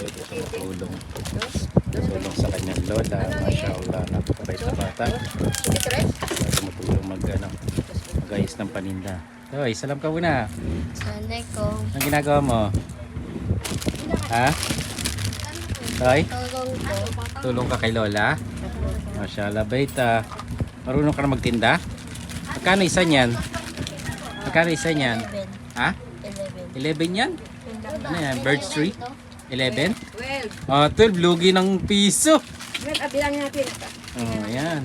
ito tumutulong. Tumutulong sa kanyang lola. Mashallah, napakabait na bata. Tumutulong mag, ano, mag-ayos ng paninda. Toy, salam ka muna. Assalamualaikum. Anong ginagawa mo? Ha? Toy, po. tulong ka kay lola? Mashallah, bait ah. Marunong ka na magtinda? Magkano isa niyan? Magkano isa niyan? 11. Ha? 11. 11 yan? Ano yan? Birds tree? 11? 12. Ah, 12. Lugi ng piso. Well, ah, bilangin natin. Oh, ayan.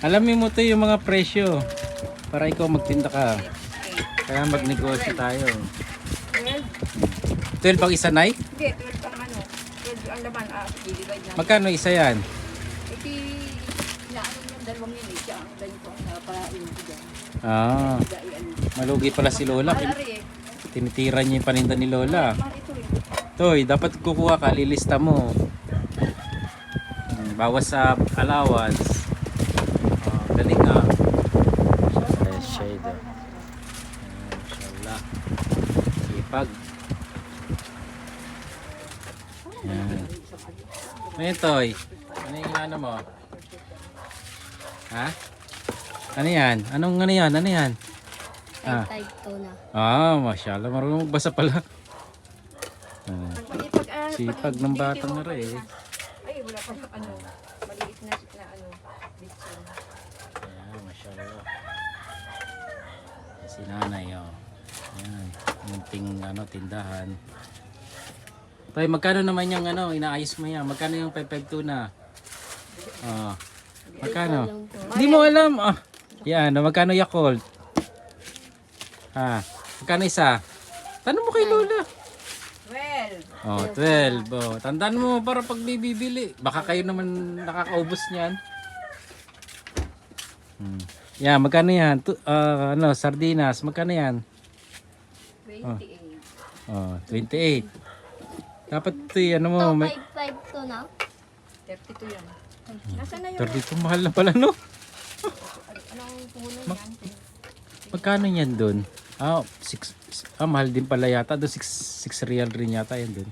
Alamin mo to yung mga presyo. Para ikaw magtinda ka. Kaya magnegosyo tayo. 12. 12 ang isa, Nay? Hindi, 12 ang ano. 12 ang laman. Ah, divide na. Magkano isa yan? Iti, inaano yung dalawang yun eh. Siya ang ganito ang napain ko dyan. Ah, malugi pala si Lola. Mahal Kin- ari eh. Tinitira niya yung paninda ni Lola. Mahal eh. Toy, dapat kukuha ka, lilista mo. Hmm, Bawas sa allowance. Oh, galing. Yes, shade. oh. Mashallah. Sipag. Yan. Ngayon, Toy. Ano yung ano mo? Ha? Ano yan? Anong ano yan? Ano yan? Ah. Type 2 na. Ah, mashallah. Marunong magbasa pala. Sipag pag- ng batang na rin. Ay, wala pa ano. Maliit na, na ano. bitsin. Ayan, mashallah. Si nanay, oh. Ayan, munting ano, tindahan. Tay, magkano naman yung ano, inaayos mo yan? Magkano yung 552 na? Oh. Magkano? Hindi mo alam. Ah. Yan, oh, magkano Yakult? Ha? Magkano isa? Tanong mo kay Lola. 12. Oh, 12. Oh, tandaan mo para pag may bibili. Baka kayo naman nakakaubos niyan. Hmm. Yan, magkano yan? Tu- ah, ano, sardinas, magkano yan? 28. Oh, 28. Dapat ito, eh, ano mo, Ito, may 552 na. 32 yan. Nasaan na yun? 32 mahal na pala, no? Anong puno Mag- yan? Magkano yan doon? Ah, 6 ah, mahal din pala yata. Doon 6 6 real rin yata yan doon.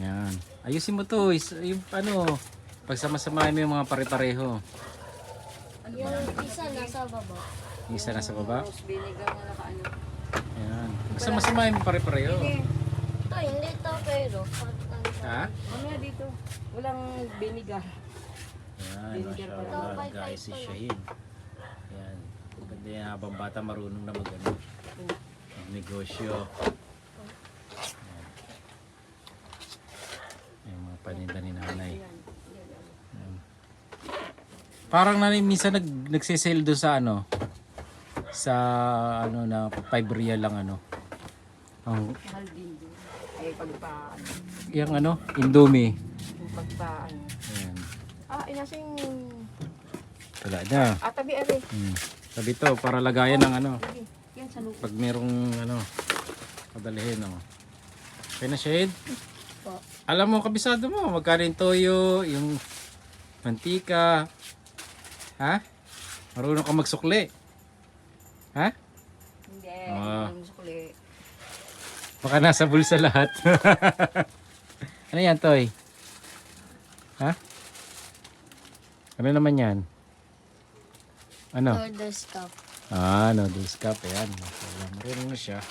Yan. Ayusin mo to, is, yung ano, pagsama-samahin mo yung mga pare-pareho. Yung isa nasa baba. Yung Isa na sa baba. Rose vinegar na nakaano. Yan. Basta masamahin mo pare-pareho. Ito, hindi ito pero. Ha? Mamaya dito. Walang vinegar. Yan, mashallah guys, si Shahid. Yan. Ganda yan habang bata marunong na mag ano, negosyo. Yan. Yung mga paninda ni nanay. Yan. Parang nanay minsan nag nagsisale doon sa ano sa ano na 5 real lang ano. Ang Mahal din din. Ay, pagpa, ano, yung ano, Indomie. yung pagpa, ano. Ayan. Ah, inasa yung, Wala na. ah, tabi, ari. Hmm. Sabi to, para lagayan ng ano. Sige, yan sa lupa. Pag merong ano, padalhin oh. Okay na shade? Po. Alam mo, kabisado mo, magkano yung toyo, yung mantika. Ha? Marunong ka magsukli. Ha? Hindi, Ah. yung sukli. Baka nasa bulsa lahat. ano yan, Toy? Ha? Ano naman yan? Ano? Order stuff. Ah, noodles cup. Ayan. Marunong na siya.